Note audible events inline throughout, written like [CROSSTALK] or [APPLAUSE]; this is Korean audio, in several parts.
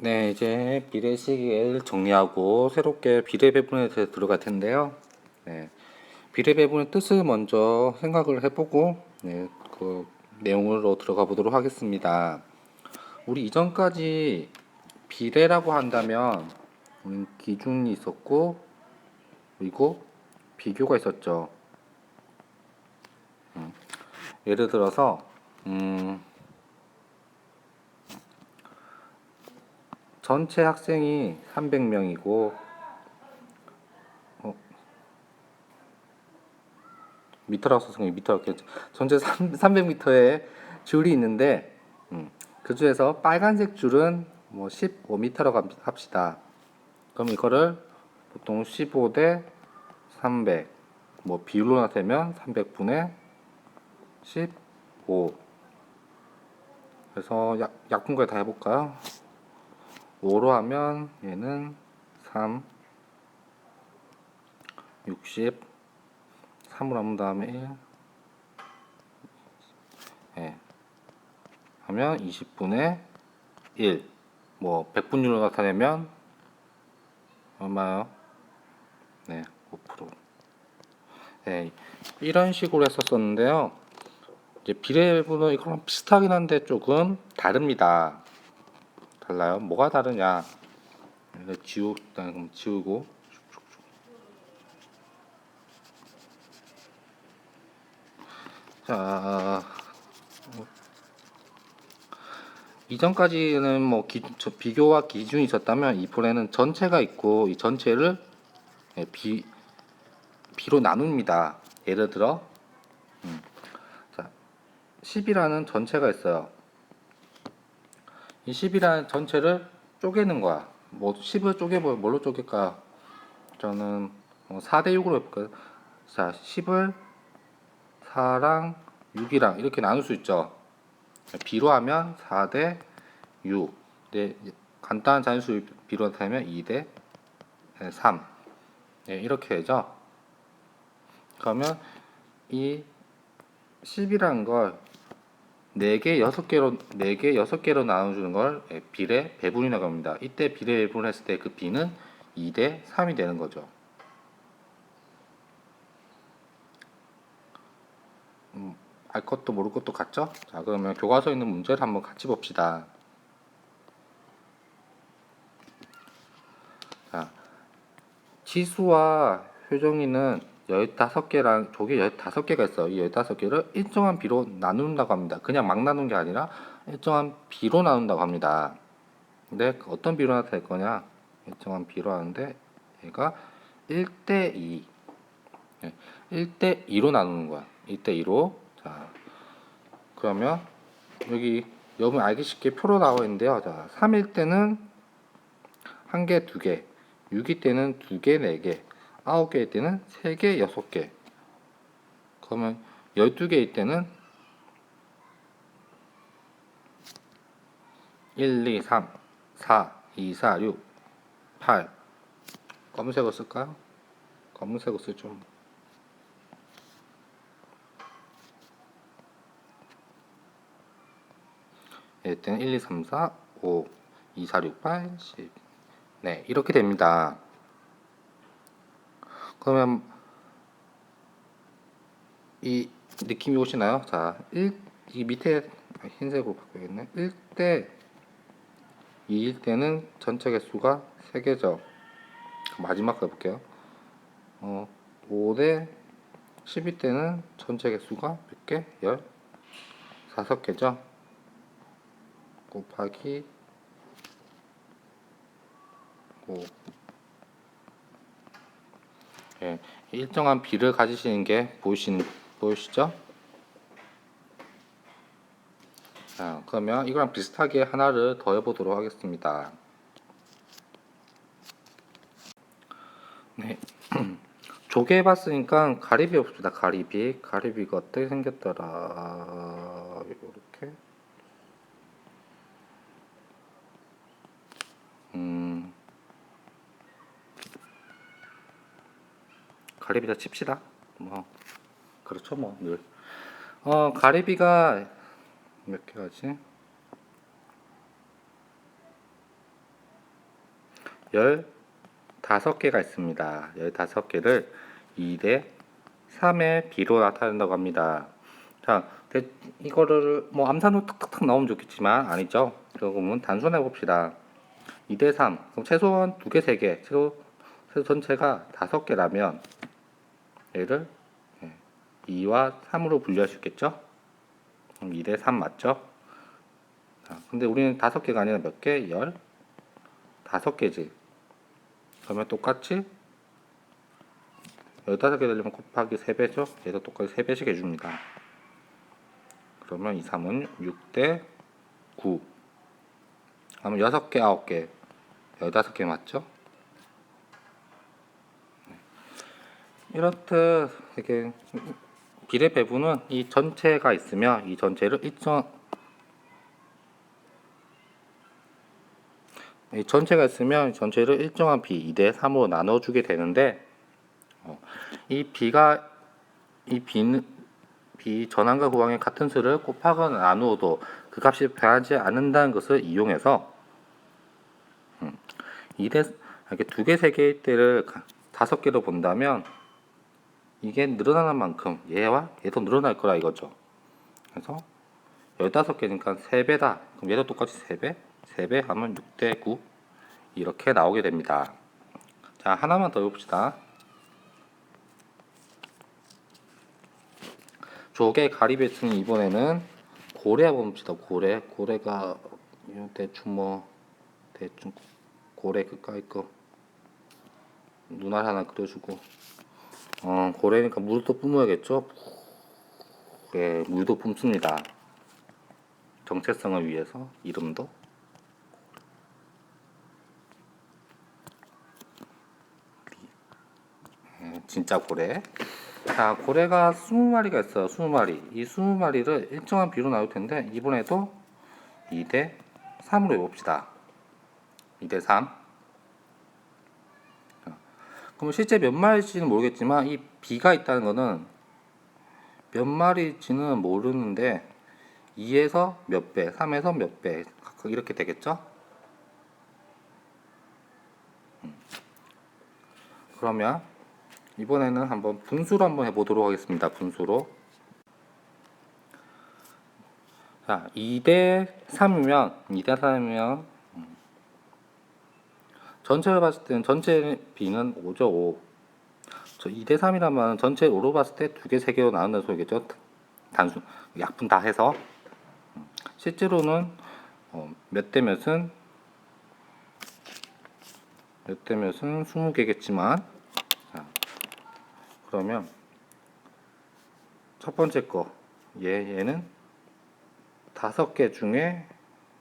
네, 이제 비례식을 정리하고 새롭게 비례 배분에 대해 들어갈 텐데요. 네, 비례 배분의 뜻을 먼저 생각을 해보고 네, 그 내용으로 들어가 보도록 하겠습니다. 우리 이전까지 비례라고 한다면 음, 기준이 있었고 그리고 비교가 있었죠. 음, 예를 들어서 음, 전체 학생이 300명이고 어, 미터라고 써서 미터라고 했죠. 전체 300m의 줄이 있는데 음, 그 중에서 빨간색 줄은 뭐 15m라고 합시다. 그럼 이거를 보통 15 대 300, 뭐 비율로 나타내면 300분의 15. 그래서 약, 약분까지 다 해볼까요? 5로 하면 얘는 3, 60, 3으로 한 다음에 1, 예. 하면 20분의 1. 뭐 100분율로 나타내면 얼마요? 네, 5%. 네, 이런 식으로 했었었는데요. 이제 비례분은 이거랑 비슷하긴 한데 조금 다릅니다. 달라요. 뭐가 다르냐? 지우 그럼 지우고 자 이전까지는 뭐 기, 저 비교와 기준이 있었다면 이번에는 전체가 있고 이 전체를 예, 비 비로 나눕니다. 예를 들어 음, 자 10이라는 전체가 있어요. 이 10이라는 전체를 쪼개는 거야. 뭐 10을 쪼개보 뭘로 쪼갤까? 저는 4대 6으로 해볼까요? 자, 10을 4랑 6이랑 이렇게 나눌 수 있죠. B로 하면 4대 6. 네, 간단한 자연수 B로 나타내면 2대 3. 네, 이렇게 되죠. 그러면 이 10이라는 걸 4개, 6개로 4개, 6개로 나눠 주는 걸 예, 비례 배분이라고 합니다. 이때 비례 배분을 했을 때그 B는 2대 3이 되는 거죠. 음, 알 것도 모를 것도 같죠? 자, 그러면 교과서에 있는 문제를 한번 같이 봅시다. 자, 지수와 효정이는 15개랑 조개 15개가 있어요. 이 15개를 일정한 비로 나눈다고 합니다. 그냥 막 나눈 게 아니라 일정한 비로 나눈다고 합니다. 근데 어떤 비로 나타낼 거냐? 일정한 비로 하는데 얘가 1대 2. 1대 2로 나누는 거야. 1대 2로. 자. 그러면 여기 여러분 알기 쉽게 표로 나와 있는데요. 자, 3일 때는 한 개, 두 개. 6일 때는 두 개, 네 개. 아홉 개일 때는 세 개, 여섯 개. 그러면 열두 개일 때는 1, 2, 3, 4, 2, 4, 6, 8. 검은색을 쓸까요? 검은색을 쓰죠. 이럴 때는 1, 2, 3, 4, 5, 2, 4, 6, 8, 10. 네, 이렇게 됩니다. 그러면 이 느낌이 오시나요? 자, 1, 이 밑에 흰색으로 바꿔야겠네. 1대 2일 때는 전체 개수가 3개죠. 마지막 거 볼게요. 어, 5대 10일 때는 전체 개수가 몇 개? 15개죠. 곱하기 5 예, 일정한 비를 가지시는 게 보이신, 보이시죠? 자, 그러면 이거랑 비슷하게 하나를 더 해 보도록 하겠습니다. 네. [CLEARS THROAT] 조개 해봤으니까 가리비 해봅시다. 가리비. 가리비가 어떻게 생겼더라. 이렇게. 음. 가리비다 칩시다. 뭐 그렇죠 뭐 늘. 어 가리비가 몇 개가지? 15개가 있습니다. 15개를 2대 3의 B로 나타낸다고 합니다. 자, 대- 이거를 뭐 암산으로 탁탁탁 나오면 좋겠지만 아니죠. 그러면 단순해 봅시다. 2대 3. 그럼 최소한 2개, 3개. 최소, 최소 전체가 5개라면 얘를 2와 3으로 분류할 수 있겠죠? 그럼 2대 3 맞죠? 자, 근데 우리는 5개가 아니라 몇 개? 10? 5개지. 그러면 똑같이 15개 되려면 곱하기 3배죠? 얘도 똑같이 3배씩 해줍니다. 그러면 2, 3은 6대 9. 그러면 6개, 9개, 15개 맞죠? 이렇듯 이렇게 비례 배분은 이 전체가 있으면 이 전체를 일정 이 전체가 있으면 전체를 일정한 비 2대 3으로 나눠주게 되는데 어, 이 비가 이 비는 비 전항과 구항의 같은 수를 곱하거나 나누어도 그 값이 변하지 않는다는 것을 이용해서 음, 2대 이렇게 두 개, 세 개일 때를 가- 다섯 개로 본다면 이게 늘어나는 만큼 얘와 얘도 늘어날 거라 이거죠. 그래서 15개니까 3배다. 그럼 얘도 똑같이 3배? 3배 하면 6대 9 이렇게 나오게 됩니다. 자 하나만 더 해봅시다. 조개 가리배추는 이번에는 고래 한번 봅시다. 고래 고래가 대충 뭐 대충 고래 그까이 거 눈알 하나 그려주고 어 고래니까 물도 뿜어야겠죠. 예, 물도 뿜습니다. 정체성을 위해서 이름도 예, 진짜 고래. 자, 고래가 20마리가 있어요. 20마리. 이 20마리를 일정한 비로 나올 텐데 이번에도 2대 3으로 해 봅시다. 2대 3. 그럼 실제 몇 마리일지는 모르겠지만 이 비가 있다는 거는 몇 마리일지는 모르는데 2에서 몇 배, 3에서 몇 배, 이렇게 되겠죠? 음. 그러면 이번에는 한번 분수로 한번 해보도록 하겠습니다. 분수로. 자, 2대 3이면 2대 3이면 전체를 봤을 때는 전체 B는 5죠 5. 저 2대 3이라면 전체 5로 봤을 때 두 개, 세 개로 나눈다는 소리겠죠. 단순 약분 다 해서 실제로는 어, 몇대 몇은 몇 대 몇은 20개겠지만 자, 그러면 첫 번째 거 얘, 얘는 다섯 개 중에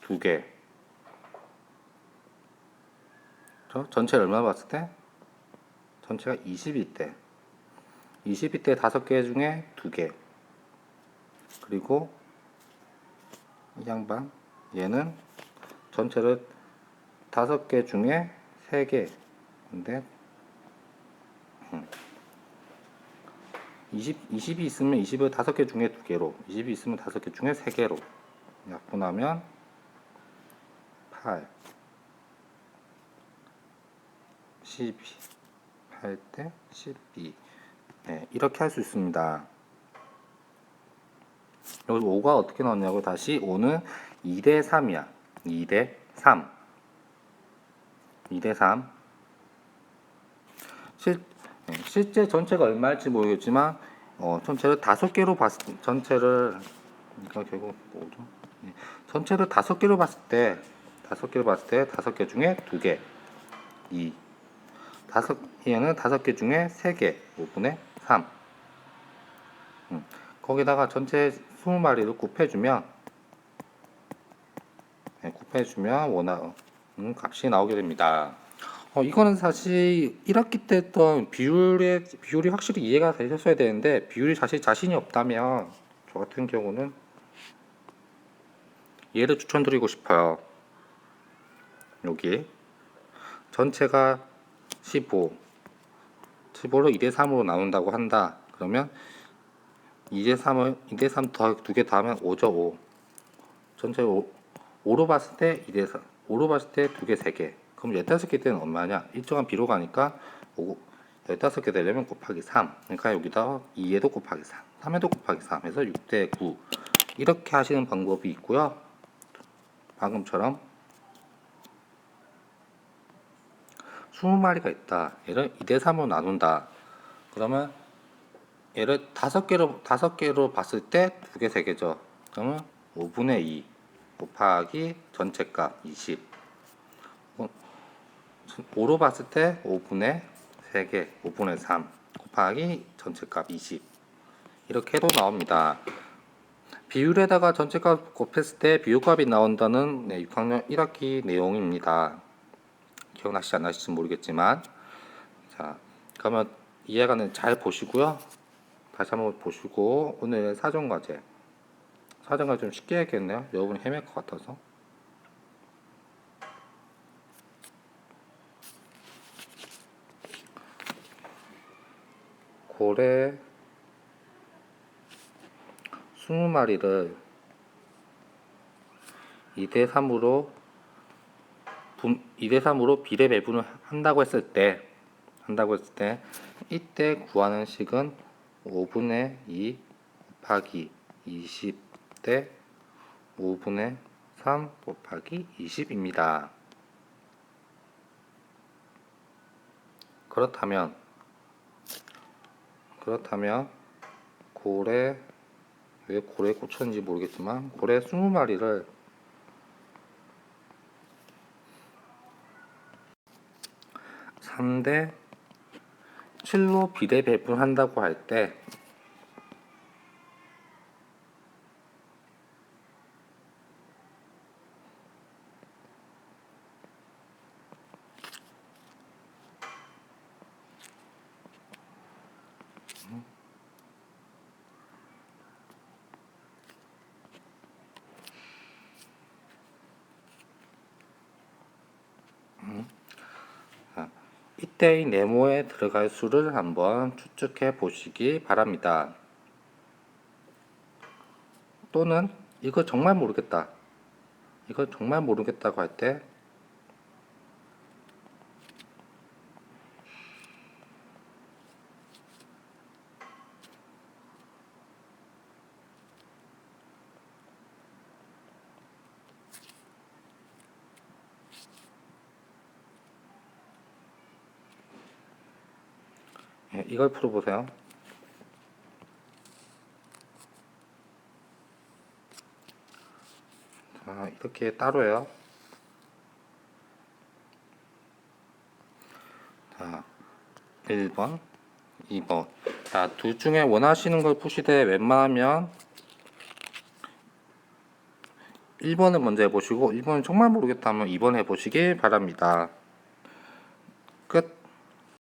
두 개. 저 전체를 얼마 봤을 때? 전체가 22대. 22대 다섯 개 중에 두 개. 그리고 이 양반 얘는 전체를 다섯 개 중에 세 개. 근데 20, 20이 있으면 20을 다섯 개 중에 두 개로, 20이 있으면 다섯 개 중에 세 개로 약분하면 8, 12, 8대 12. 네, 이렇게 할 수 있습니다. 여기 5가 어떻게 나왔냐고 다시 5는 2대 3이야. 2대 3. 2대 3. 실, 네, 실제 전체가 얼마일지 모르겠지만 어, 전체를 다섯 개로 봤을 때 전체를 이거 결국 뭐죠? 네, 전체를 다섯 개로 봤을 때 다섯 개로 봤을 때 다섯 개 중에 두 개, 2. 다섯 얘는 다섯 개 중에 세 개, 5분의 3. 음, 거기다가 전체 20마리를 곱해주면 네, 곱해주면 원하는 값이 나오게 됩니다. 어, 이거는 사실 1학기 때 했던 비율의 비율이 확실히 이해가 되셨어야 되는데 비율이 사실 자신이 없다면 저 같은 경우는 얘를 추천드리고 싶어요. 여기 전체가 15 15를 2대 3으로 나눈다고 한다. 그러면 2대 3을 2대 3더두개 더하면 5죠 5. 전체 5, 5로 봤을 때 2대 3 5로 봤을 때두 개, 세 개. 그럼 15개 때는 얼마냐? 일정한 비로 가니까 15개 되려면 곱하기 3. 그러니까 여기다 2에도 곱하기 3, 3에도 곱하기 3 해서 6대 9. 이렇게 하시는 방법이 있고요. 방금처럼 20마리가 있다. 얘를 2대 3으로 나눈다. 그러면 얘를 다섯 개로 다섯 개로 봤을 때 두 개, 세 개죠. 그러면 5분의 2 곱하기 전체 값 20. 5로 봤을 때 5분의 3개, 5분의 3 곱하기 전체 값 20. 이렇게 해도 나옵니다. 비율에다가 전체 값 곱했을 때 비율값이 나온다는 네, 6학년 1학기 내용입니다. 기억나시지 않나실지 모르겠지만 자 그러면 이해가는 잘 보시고요. 다시 한번 보시고 오늘 사전 과제 사전 과제 좀 쉽게 해야겠네요. 여러분이 헤맬 것 같아서 고래 20마리를 2대 3으로 2대 3으로 비례 배분을 한다고 했을 때 한다고 했을 때 이때 구하는 식은 5분의 2 곱하기 20대 5분의 3 곱하기 20입니다. 그렇다면 그렇다면 고래 왜 고래에 꽂혔는지 모르겠지만 고래 20마리를 3대 7로 비례 배분한다고 할 때 이때의 네모에 들어갈 수를 한번 추측해 보시기 바랍니다. 또는 이거 정말 모르겠다. 이거 정말 모르겠다고 할 때 예, 이걸 풀어보세요. 자, 이렇게 따로요. 자, 1번, 2번. 자, 둘 중에 원하시는 걸 푸시되 웬만하면 1번을 먼저 해보시고 1번은 정말 모르겠다 하면 2번 해보시기 바랍니다. 끝.